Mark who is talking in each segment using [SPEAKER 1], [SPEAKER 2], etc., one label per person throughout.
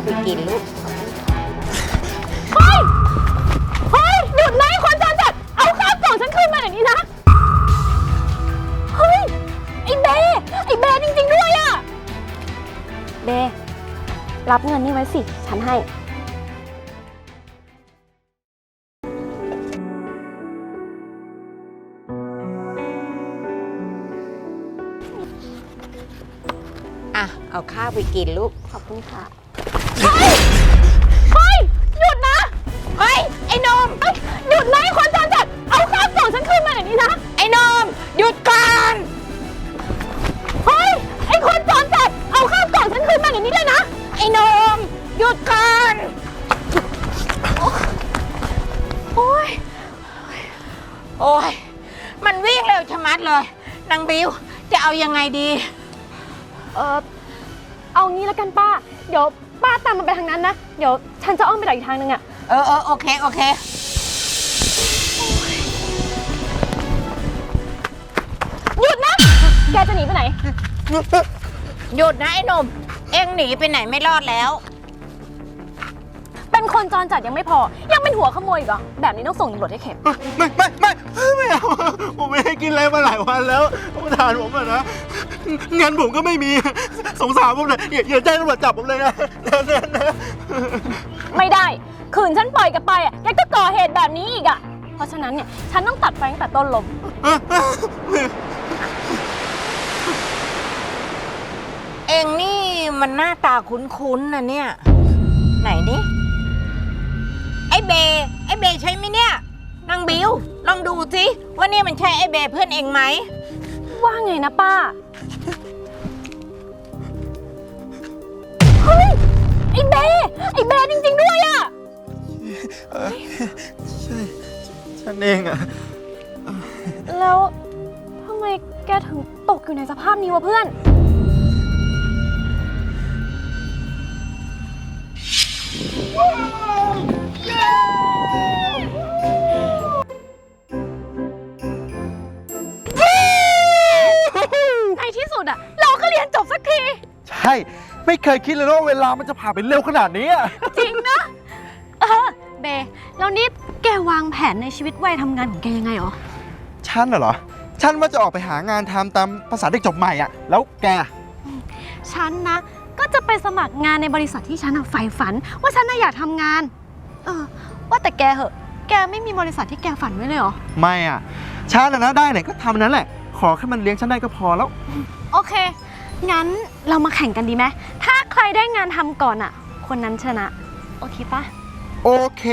[SPEAKER 1] าวไปกินลูก
[SPEAKER 2] เฮ้ย เฮ้ย หยุดนะไอ้คนจรจัด เอาข้าวกล่องฉันคืนมาเดี๋ยวนี้นะ เฮ้ย ไอ้เบไอ้เบจริงๆด้วยอะเบ รับเงินนี่ไว้สิ ฉันให้
[SPEAKER 1] อะ เอาข้าวไปกินลูก
[SPEAKER 2] ขอบคุณค่ะ เฮ้ยเฮ้ย หยุดนะ
[SPEAKER 1] เฮ้ย ไอ้นม
[SPEAKER 2] เฮ้ยหยุดนะไอ้คนจรจัด เอาข้าวกล่องฉันคืนมาเดี๋ยนี้นะ
[SPEAKER 1] ไอ้นมหยุดก่อน
[SPEAKER 2] เฮ้ย ไอ้คนจรจัด เอาข้าวกล่องฉันคืนมาเดี๋ยนี้เลยนะ
[SPEAKER 1] ไอ้นมหยุดก่อน
[SPEAKER 2] โอ้ย
[SPEAKER 1] โอ้ย มันวิ่งเร็วชะมัดเลย นางบิว จะเอายังไงดี
[SPEAKER 2] เออ เอางี้แล้วกันป้า เดี๋ยวป้าตามมันไปทางนั้นนะ เดี๋ยวฉันจะอ้อมไปดักอีกทางนึงอะ
[SPEAKER 1] เออเออโอเค โอเค
[SPEAKER 2] หยุดนะ แกจะหนีไปไหน
[SPEAKER 1] หยุดนะไอ้หนมเอ็งหนีไปไหนไม่รอดแล้ว
[SPEAKER 2] เป็นคนจรจัดยังไม่พอ ยังเป็นหัวขโมยอีกเหรอแบบนี้ต้องส่งตำรวจให้เข็ม
[SPEAKER 3] ไม่ไม่ไม่ไม่เอาผมไม่ได้กินอะไรมาหลายวันแล้วประธานผมอะนะ เงินผมก็ไม่มี สงสารผมเลยอย่าอย่าแจ้งตำรวจจับผมเลยนะนะนะนะ
[SPEAKER 2] ไม่ได้คืนฉันปล่อยแกไปอะแกก็ก่อเหตุแบบนี้อีกอะเพราะฉะนั้นเนี่ย ฉันต้องตัดไฟตั้งแต่ต้นลม
[SPEAKER 1] เอ็งนี่มันหน้าตาคุ้นๆนะเนี่ย ไหนนี่ไอ้เบไอ้เบใช่ไหมเนี่ยนางบิวลองดูสิว่านี่มันใช่ไอ้เบเพื่อนเอ็งไหม
[SPEAKER 2] ว่าไงนะป้า เฮ้ย ไอ้เบไอ้เบจริงๆด้วยอะ
[SPEAKER 3] ใช่ฉันเองอะ
[SPEAKER 2] แล้วทำไมแกถึงตกอยู่ในสภาพนี้วะเพื่อน ในที่สุดอะเราก็เรียนจบสักที
[SPEAKER 3] ใช่ ไม่เคยคิดเลยนะว่าเวลามันจะผ่านไปเร็วขนาดนี้อะ
[SPEAKER 2] จริงนะ เออเบแล้วนี่แกวางแผนในชีวิตวัยทำงานของแกยังไงหรอ
[SPEAKER 3] ฉันน่ะเหรอ ฉันว่าจะออกไปหางานทำตามภาษาเด็กจบใหม่อะแล้วแกอะ
[SPEAKER 2] ฉันนะ ก็จะไปสมัครงานในบริษัทที่ฉันอะใฝ่ฝัน ว่าฉันน่ะอยากทำงาน เออ ว่าแต่แกเหอะ แกไม่มีบริษัทที่แกฝันไว้เลยเหรอ
[SPEAKER 3] ไม่อะฉันน่ะนะได้ไหนก็ทำนั้นแหละ ขอแค่มันเลี้ยงฉันได้ก็พอแล้ว
[SPEAKER 2] โอเค งั้นเรามาแข่งกันดีไหมถ้าใครได้งานทำก่อนอะคนนั้นชนะ โอเคปะ
[SPEAKER 3] โอเค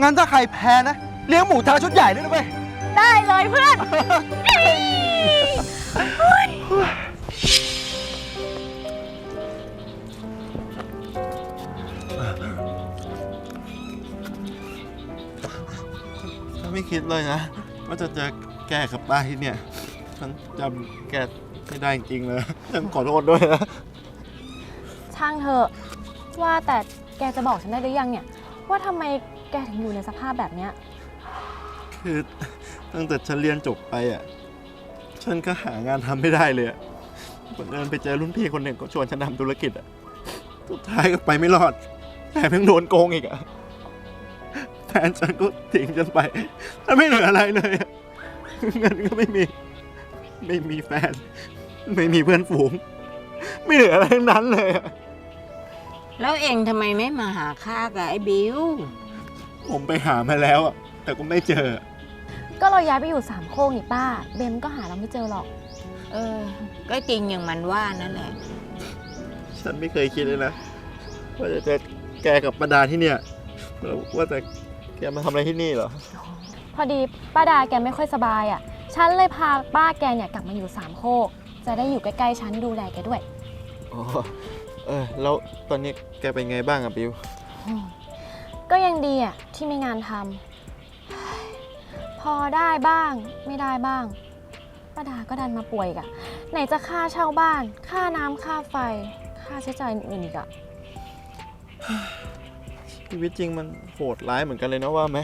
[SPEAKER 3] งั้นถ้าใครแพ้นะ เลี้ยงหมูทาชุดใหญ่ด้วยนะเว้ย
[SPEAKER 2] ได้เลยเพื่อน
[SPEAKER 3] ฉันไม่คิดเลยนะ ว่าจะเจอแกกับป้าที่เนี่ย ฉันจำแก ไม่ได้จริงๆเลยฉันขอโทษด้วยนะ
[SPEAKER 2] ช่างเถอะว่าแต่แกจะบอกฉันได้หรือยังเนี่ย ว่าทำไมแกถึงอยู่ในสภาพแบบเนี้ย
[SPEAKER 3] คือตั้งแต่ฉันเรียนจบไปอะ ฉันก็หางานทำไม่ได้เลยอะบังเอิญไปเจอรุ่นพี่คนหนึ่งก็ชวนฉันทำธุรกิจอะ สุดท้ายก็ไปไม่รอดแถมยังโดนโกงอีกอะแฟนฉันก็ทิ้งฉันไปแล้วไม่เหลืออะไรเลยอะเงินก็ไม่มี ไม่มีแฟน ไม่มีเพื่อนฝูง ไม่เหลืออะไรทั้งนั้นเลยอะ
[SPEAKER 1] แล้วเอ็งทำไมไม่มาหาข้ากับไอ้บิว
[SPEAKER 3] ผมไปหามาแล้วอะแต่ก็ไม่เจอ
[SPEAKER 2] ก็เราย้ายไปอยู่สามโคกนี่ป้า เบมก็หาเราไม่เจอหรอก
[SPEAKER 1] เออ ก็จริงอย่างมันว่านั่นแหละ
[SPEAKER 3] ฉันไม่เคยคิดเลยนะว่าจะเจอแกกับประดาที่เนี่ยแล้วว่าแต่แกมาทำอะไรที่นี่เหรอ
[SPEAKER 2] พอดีป้าดาแกไม่ค่อยสบายอะ ฉันเลยพาป้าแกเนี่ยกลับมาอยู่สามโคก จะได้อยู่ใกล้ๆฉันดูแลแกด้วย
[SPEAKER 3] อ๋อเออแล้วตอนนี้แกเป็นไงบ้างอะบิว
[SPEAKER 2] ก็ยังดีอะที่มีงานทำพอได้บ้างไม่ได้บ้างป้าดาก็ดันมาป่วยอีกอะไหนจะค่าเช่าบ้าน ค่าน้ำค่าไฟ ค่าใช้จ่ายอื่นๆอีกอะ
[SPEAKER 3] ชีวิตจริงมันโหดร้ายเหมือนกันเลยนะว่าไหม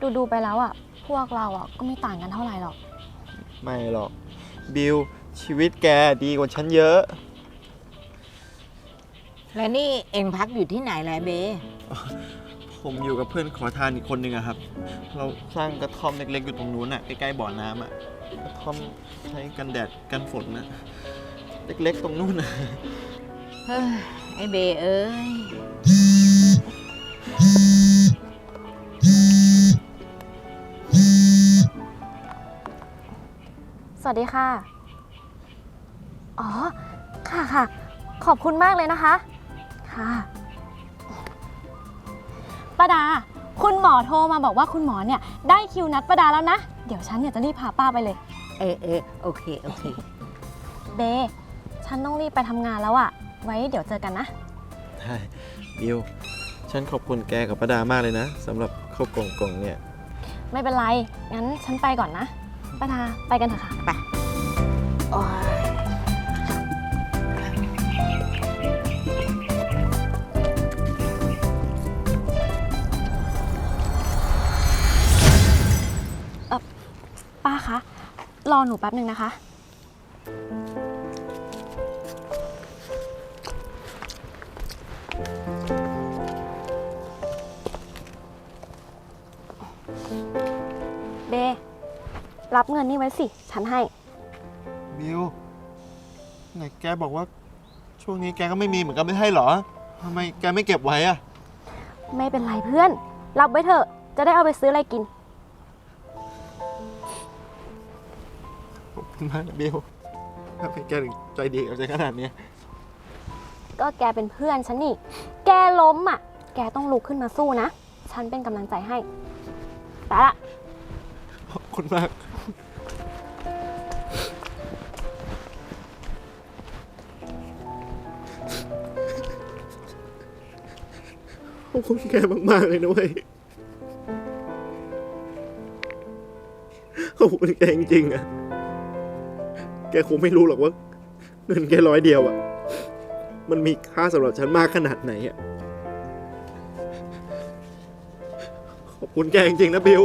[SPEAKER 2] ดูดูๆไปแล้วอะพวกเราอะก็ไม่ต่างกันเท่าไหร่หรอก
[SPEAKER 3] ไม่หรอก บิวชีวิตแกดีกว่าฉันเยอะแค่
[SPEAKER 1] แล้วนี่เองพักอยู่ที่ไหนแหละเบ
[SPEAKER 3] ผมอยู่กับเพื่อนขอทานอีกคนหนึ่งอะครับ เราสร้างกระท่อมเล็กๆอยู่ตรงนู้นอะใกล้ๆบ่อน้ำอะกระท่อมใช้กันแดดกันฝนนะเล็กๆตรงนู้นอะ
[SPEAKER 1] เฮ้ยไอ้เบเอ้ย
[SPEAKER 2] วัสดีค่ะ อ๋อ ค่ะค่ะ ขอบคุณมากเลยนะคะ ค่ะป้าดา คุณหมอโทรมาบอกว่าคุณหมอเนี่ยได้คิวนัดป้าดาแล้วนะ เดี๋ยวฉันเนี่ยจะรีบพาป้าไปเลย
[SPEAKER 1] เออเออโอเค โอเค
[SPEAKER 2] เบ ฉันต้องรีบไปทำงานแล้วอะไว้เดี๋ยวเจอกันนะ
[SPEAKER 3] ใช่บิวฉันขอบคุณแกกับประดามากเลยนะสำหรับข้าวกล่องๆเนี่ย
[SPEAKER 2] ไม่เป็นไร งั้นฉันไปก่อนนะ ป้าดาไปกันเถอะค่ะ
[SPEAKER 1] โอ้ย
[SPEAKER 2] ป้าคะ รอหนูแป๊บหนึ่งนะคะ รับเงินนี่ไว้สิ ฉันให้
[SPEAKER 3] บิวไหนแกบอกว่า ช่วงนี้แกก็ไม่มีเหมือนกันไม่ใช่เหรอทำไมแกไม่เก็บไว้อะ
[SPEAKER 2] ไม่เป็นไรเพื่อน รับไว้เถอะ จะได้เอาไปซื้ออะไรกิน
[SPEAKER 3] ขอบคุณมากนะบิวทำไมแกถึงใจดีกับใจขนาดเนี้ย
[SPEAKER 2] ก็แกเป็นเพื่อนฉันนี่ แกล้มอะ แกต้องลุกขึ้นมาสู้นะ ฉันเป็นกำลังใจให้ ไปละ
[SPEAKER 3] ขอบคุณมาก อบคุณแกมาก ๆ เลยนะเว้ย ขอบคุณแกจริงๆอะแกคงไม่รู้หรอกว่า เงินแกร้อยเดียวอะมันมีค่าสำหรับฉันมากขนาดไหนอะขอบคุณแกจริงๆนะบิว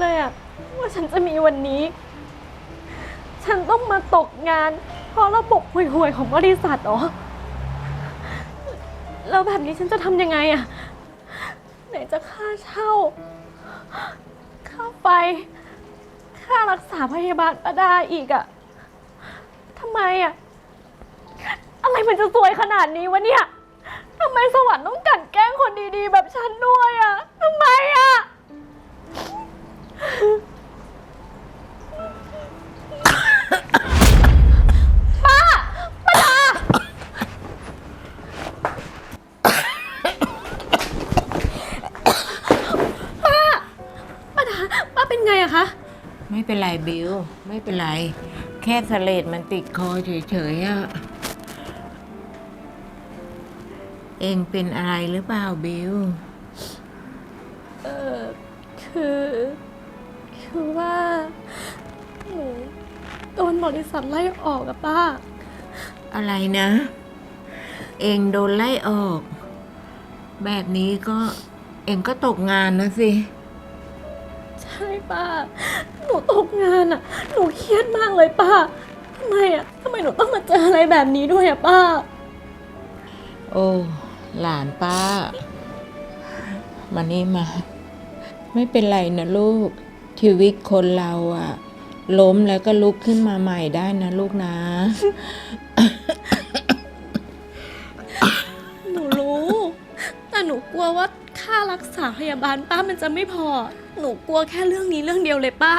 [SPEAKER 2] เลยอะว่าฉันจะมีวันนี้ ฉันต้องมาตกงาน เพราะระบบห่วยๆของบริษัทเหรอ แล้วแบบนี้ฉันจะทำยังไงอะไหนจะค่าเช่า ค่าไฟ ค่ารักษาพยาบาลประดาอีกอะทำไมอะอะไรมันจะสวยขนาดนี้วะเนี่ยทำไมสวรรค์ต้องกลันแกล้งคนดีๆ แบบฉันด้วยอะทำไมอะ ป้าดาป้าเป็นไงอะคะ
[SPEAKER 1] ไม่เป็นไรบิว ไม่เป็นไร แค่สเลดมันติดคอเฉยๆอะเองเป็นอะไรหรือเปล่าบิว
[SPEAKER 2] เออคือ คือว่า หนูโดนบริษัทไล่ออกอะป้า
[SPEAKER 1] อะไรนะ เองโดนไล่ออก แบบนี้ก็เองก็ตกงานนะสิ
[SPEAKER 2] ใช่ป้า หนูตกงานอะหนูเครียดมากเลยป้าทำไมอะทำไมหนูต้องมาเจออะไรแบบนี้ด้วยอะป้า
[SPEAKER 1] โอ้หลานป้า มานี่มา ไม่เป็นไรนะลูก ชีวิตคนเราอะล้มแล้วก็ลุกขึ้นมาใหม่ได้นะลูกนะ
[SPEAKER 2] หนูรู้ แต่หนูกลัวว่าค่ารักษาพยาบาลป้ามันจะไม่พอ หนูกลัวแค่เรื่องนี้เรื่องเดียวเลยป้า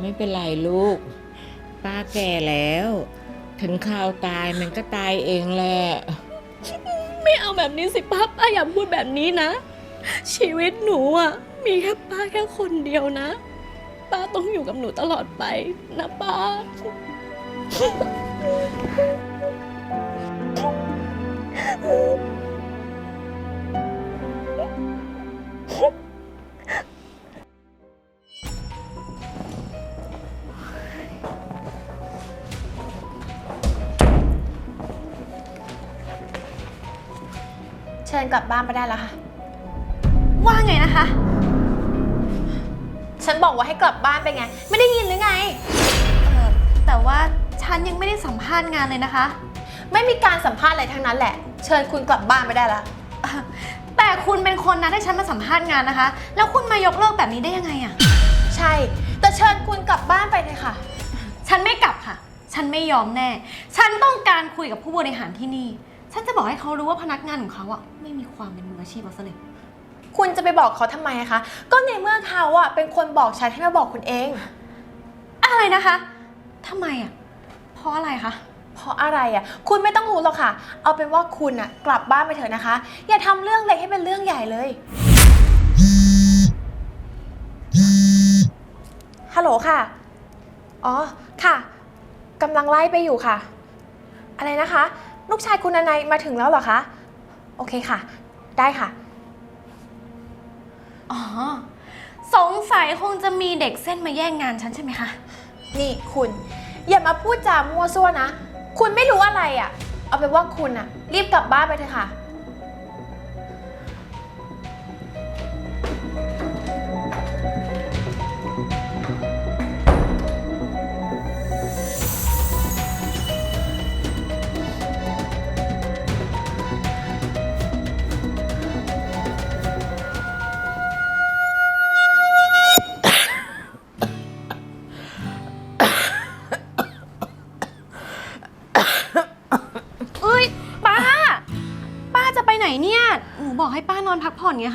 [SPEAKER 1] ไม่เป็นไรลูก ป้าแก่แล้ว ถึงคราวตายมันก็ตายเองแหละ
[SPEAKER 2] ไม่เอาแบบนี้สิป้าป้าอย่าพูดแบบนี้นะ ชีวิตหนูอะ มีแค่ป้าแค่คนเดียวนะ ป้าต้องอยู่กับหนูตลอดไปนะป้า
[SPEAKER 4] เชิญกลับบ้านไปได้แล้วค่ะ
[SPEAKER 2] ว่าไงนะคะ
[SPEAKER 4] ฉันบอกว่าให้กลับบ้านไปไง ไม่ได้ยินหรือไง
[SPEAKER 2] เอ่อแต่ว่าฉันยังไม่ได้สัมภาษณ์งานเลยนะคะ
[SPEAKER 4] ไม่มีการสัมภาษณ์อะไรทั้งนั้นแหละ เชิญคุณกลับบ้านไปได้แล้ว
[SPEAKER 2] อะแต่คุณเป็นคนนัดให้ฉันมาสัมภาษณ์งานนะคะ แล้วคุณมายกเลิกแบบนี้ได้ยังไงอะ
[SPEAKER 4] ใช่ แต่เชิญคุณกลับบ้านไปเลยค่ะ
[SPEAKER 2] ฉันไม่กลับค่ะ ฉันไม่ยอมแน่ ฉันต้องการคุยกับผู้บริหารที่นี่ ฉันจะบอกให้เขารู้ว่าพนักงานของเขาอะไม่มีความเป็นมืออาชีพเอาซะเลย
[SPEAKER 4] คุณจะไปบอกเขาทำไมอะคะ ก็ในเมื่อเขาอะเป็นคนบอกฉันให้มาบอกคุณเอง
[SPEAKER 2] อะไรนะคะทำไมอะเพราะอะไรคะ
[SPEAKER 4] เพราะอะไรอะคุณไม่ต้องรู้หรอกค่ะ เอาเป็นว่าคุณอะกลับบ้านไปเถอะนะคะ อย่าทำเรื่องเล็กให้เป็นเรื่องใหญ่เลย ฮัลโหลค่ะ อ๋อ ค่ะกำลังไล่ไปอยู่ค่ะ อะไรนะคะ ลูกชายคุณนายมาถึงแล้วเหรอคะ โอเคค่ะ ได้ค่ะ
[SPEAKER 2] อ๋อ สงสัยคงจะมีเด็กเส้นมาแย่งงานฉันใช่ไหมคะ
[SPEAKER 4] นี่คุณ อย่ามาพูดจามั่วซั่วนะ คุณไม่รู้อะไรอะ่ะ เอาเป็นว่าคุณอะรีบกลับบ้านไปเถอะค่ะ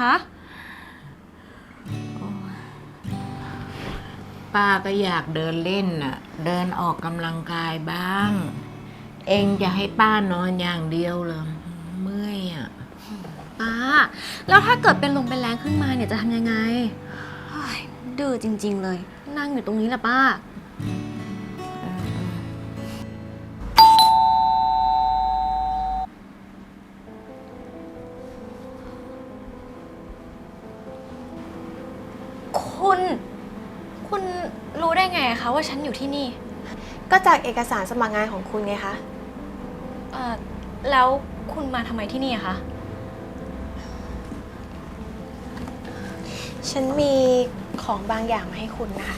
[SPEAKER 2] คะ
[SPEAKER 1] ป้าก็อยากเดินเล่นน่ะ เดินออกกำลังกายบ้าง เองจะให้ป้านอนอย่างเดียวเหรอเมื่อยอะ
[SPEAKER 2] ป้า แล้วถ้าเกิดเป็นลมเป็นแรงขึ้นมาเนี่ยจะทำยังไงเฮ้ยดื้อจริง ๆ เลย นั่งอยู่ตรงนี้แหละป้า อยู่ที่นี่
[SPEAKER 4] ก็จากเอกสารสมัครงานของคุณไงคะ
[SPEAKER 2] เอ่อ แล้วคุณมาทำไมที่นี่อะคะ
[SPEAKER 4] ฉันมีของบางอย่างมาให้คุณนะคะ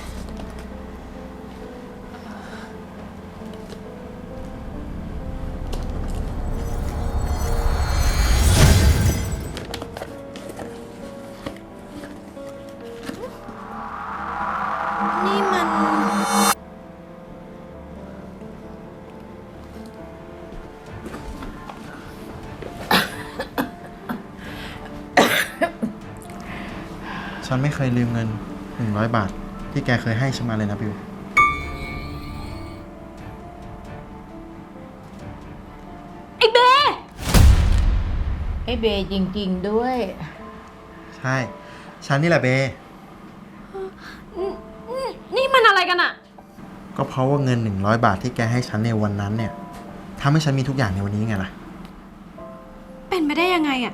[SPEAKER 3] ฉันไม่เคยลืมเงิน 100 บาท ที่แกเคยให้ฉันมาเลยนะบิว
[SPEAKER 2] ไอ้เบ
[SPEAKER 1] ไอ้เบย์จริง ๆ ด้วย
[SPEAKER 3] ใช่ ฉันนี่แหละเบ
[SPEAKER 2] นี่มันอะไรกันอะ
[SPEAKER 3] ก็เพราะว่าเงิน 100 บาทที่แกให้ฉันในวันนั้นเนี่ยทำให้ฉันมีทุกอย่างในวันนี้ไงล่ะ
[SPEAKER 2] เป็นไปได้ยังไงอะ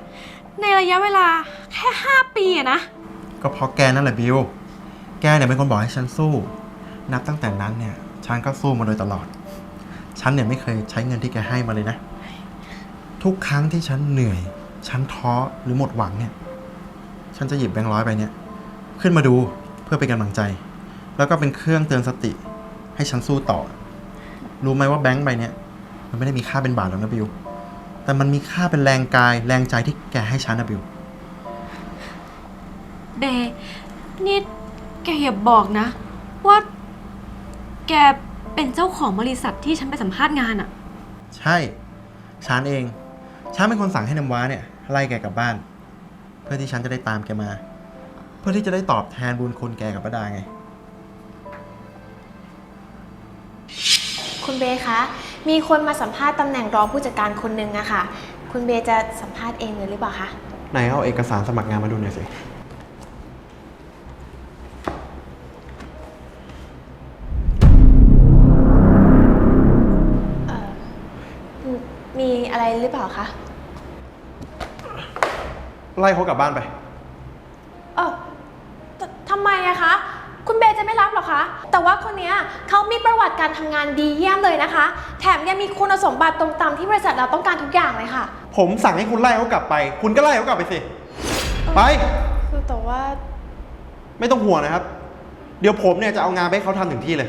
[SPEAKER 2] ในระยะเวลาแค่ 5 ปีอะนะ
[SPEAKER 3] ก็เพราะแกนั่นแหละบิว แกเนี่ยเป็นคนบอกให้ฉันสู้ นับตั้งแต่นั้นเนี่ย ฉันก็สู้มาโดยตลอด ฉันเนี่ยไม่เคยใช้เงินที่แกให้มาเลยนะ ทุกครั้งที่ฉันเหนื่อย ฉันท้อหรือหมดหวังเนี่ย ฉันจะหยิบแบงค์ร้อยไปเนี่ย ขึ้นมาดูเพื่อเป็นกำลังใจ แล้วก็เป็นเครื่องเตือนสติ ให้ฉันสู้ต่อ รู้ไหมว่าแบงค์ใบเนี่ย มันไม่ได้มีค่าเป็นบาทหรอกนะบิว แต่มันมีค่าเป็นแรงกายแรงใจที่แกให้ฉันนะบิว
[SPEAKER 2] อย่าบอกนะ ว่าแกเป็นเจ้าของบริษัทที่ฉันไปสัมภาษณ์งานอะ
[SPEAKER 3] ใช่ฉันเองฉันเป็นคนสั่งให้น้ำว้าเนี่ยไล่แกกลับบ้าน เพื่อที่ฉันจะได้ตามแกมา เพื่อที่จะได้ตอบแทนบุญคุณแกกับป้าดาไง
[SPEAKER 4] คุณเบย์คะ มีคนมาสัมภาษณ์ตำแหน่งรองผู้จัดการคนหนึ่งอะค่ะ คุณเบย์จะสัมภาษณ์เองเลยหรือเปล่าคะ
[SPEAKER 3] ไหนเอาเอกสารสมัครงานมาดูหน่อยสิ
[SPEAKER 4] หรือเปล่าคะ
[SPEAKER 3] ไล่เขากลับบ้านไป
[SPEAKER 4] เออททำไมอะคะ คุณเบย์จะไม่รับเหรอคะ แต่ว่าคนเนี้ยเขามีประวัติการทำงานดีเยี่ยมเลยนะคะ แถมยังมีคุณสมบัติตรงตามที่บริษัทเราต้องการทุกอย่างเลยค่ะ
[SPEAKER 3] ผมสั่งให้คุณไล่เขากลับไป คุณก็ไล่เขากลับไปสิ ไป
[SPEAKER 4] คือแต่ว่า
[SPEAKER 3] ไม่ต้องห่วงนะครับ เดี๋ยวผมเนี่ยจะเอางานไปให้เขาทำถึงที่เลย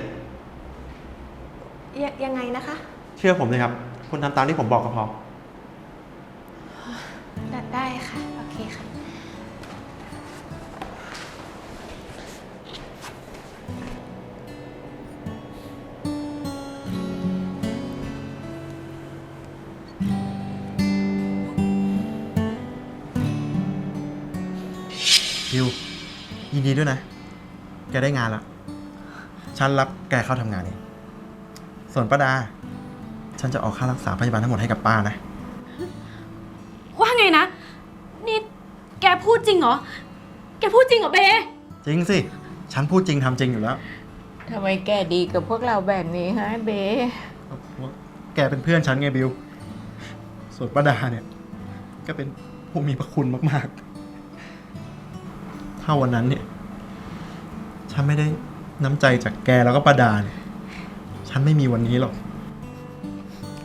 [SPEAKER 4] ยยังไงนะคะ
[SPEAKER 3] เชื่อผมเลยครับ คุณทำตามที่ผมบอกก็พอ
[SPEAKER 4] ได้ได้ค่ะ โอเคค่ะ
[SPEAKER 3] บิวยินดีด้วยนะ แกได้งานแล้วฉันรับแกเข้าทำงานเองส่วนป้าดา ฉันจะออกค่ารักษาพยาบาลทั้งหมดให้กับป้านะ
[SPEAKER 2] ดจริงเหรอ แกพูดจริงเหรอเบ
[SPEAKER 3] จริงสิ ฉันพูดจริงทำจริงอยู่แล้ว
[SPEAKER 1] ทำไมแกดีกับพวกเราแบบนี้ฮะเบ
[SPEAKER 3] แกเป็นเพื่อนฉันไงบิว ส่วนป้าดาเนี่ย ก็เป็นผู้มีพระคุณมากๆ ถ้าวันนั้นเนี่ย ฉันไม่ได้น้ำใจจากแกแล้วก็ป้าดาเนี่ย ฉันไม่มีวันนี้หรอก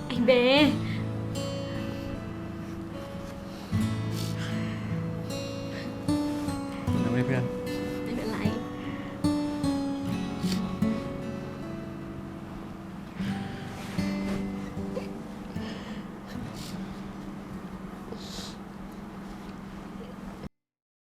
[SPEAKER 2] ไอ้เบ